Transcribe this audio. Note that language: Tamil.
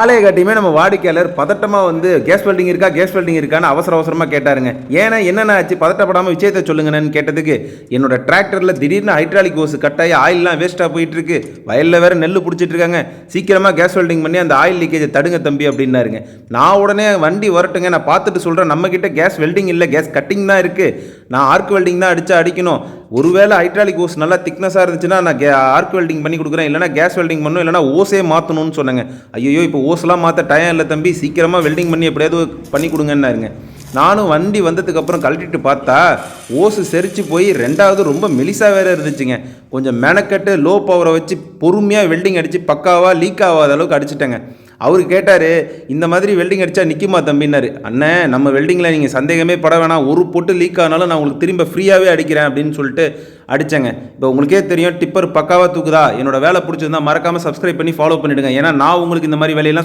ஆலையை காட்டியுமே நம்ம வாடிக்கையாளர் பதட்டமாக வந்து கேஸ் வெல்டிங் இருக்கா? கேஸ் வெல்டிங் இருக்கான்னு அவசர அவசரமாக கேட்டாருங்க. ஏன்னா என்னென்ன ஆச்சு? பதட்டப்படாமல் விஷயத்தை சொல்லுங்கன்னு கேட்டதுக்கு என்னோட டிராக்டரில் திடீர்னு ஹைட்ராலிக் ஓஸ் கட்டாயி ஆயிலெலாம் வேஸ்ட்டாக போயிட்டுருக்கு. வயலில் வேற நெல் பிடிச்சிட்டு இருக்காங்க சீக்கிரமாக கேஸ் வெல்டிங் பண்ணி அந்த ஆயில் லீக்கேஜை தடுங்க தம்பி அப்படின்னாருங்க. நான் உடனே வண்டி வரட்டுங்க. நான் பார்த்துட்டு சொல்கிறேன் நம்மக்கிட்ட கேஸ் வெல்டிங் இல்லை. கேஸ் கட்டிங் தான் இருக்குது நான் ஆர்க் வெல்டிங் தான் அடித்தா அடிக்கணும். ஒருவேளை ஹைட்ராலிக் ஓஸ் நல்லா திக்னஸாக இருந்துச்சுன்னா நான் கே ஆர்க் வெல்டிங் பண்ணி கொடுக்குறேன். இல்லைனா கேஸ் வெல்டிங் பண்ணணும் இல்லைனா ஓஸே மாற்றணும்னு சொன்னாங்க. ஐயோ இப்போ ஓஸ்லாம் மாற்ற டயம் இல்லை தம்பி. சீக்கிரமாக வெல்டிங் பண்ணி எப்படியாவது பண்ணி கொடுங்கன்னாருங்க. நானும் வண்டி வந்ததுக்கப்புறம் கழட்டிட்டு பார்த்தா ஓசு செரிச்சு போய் ரெண்டாவது ரொம்ப மெலிசாக வேறு இருந்துச்சுங்க. கொஞ்சம் மெனக்கட்டு லோ பவரை வச்சு பொறுமையாக வெல்டிங் அடித்து பக்காவாக லீக் ஆகாத அளவுக்கு அடிச்சிட்டேங்க. அவர் கேட்டார் இந்த மாதிரி வெல்டிங் அடித்தா நிற்குமா தம்பின்னாரு. அண்ணே நம்ம வெல்டிங்கில் நீங்கள் சந்தேகமே பட வேணாம். ஒரு பொட்டு லீக் ஆனாலும் நான் உங்களுக்கு திரும்ப ஃப்ரீயாகவே அடிக்கிறேன் அப்படின்னு சொல்லிட்டு அடித்தேங்க இப்போ உங்களுக்கே தெரியும் டிப்பர் பக்காவாக தூக்குதா? என்னோட வேலை பிடிச்சிருந்தா மறக்காமல் சப்ஸ்கிரைப் பண்ணி ஃபாலோ பண்ணிவிடுங்க ஏன்னா நான் உங்களுக்கு இந்த மாதிரி வேலையெல்லாம்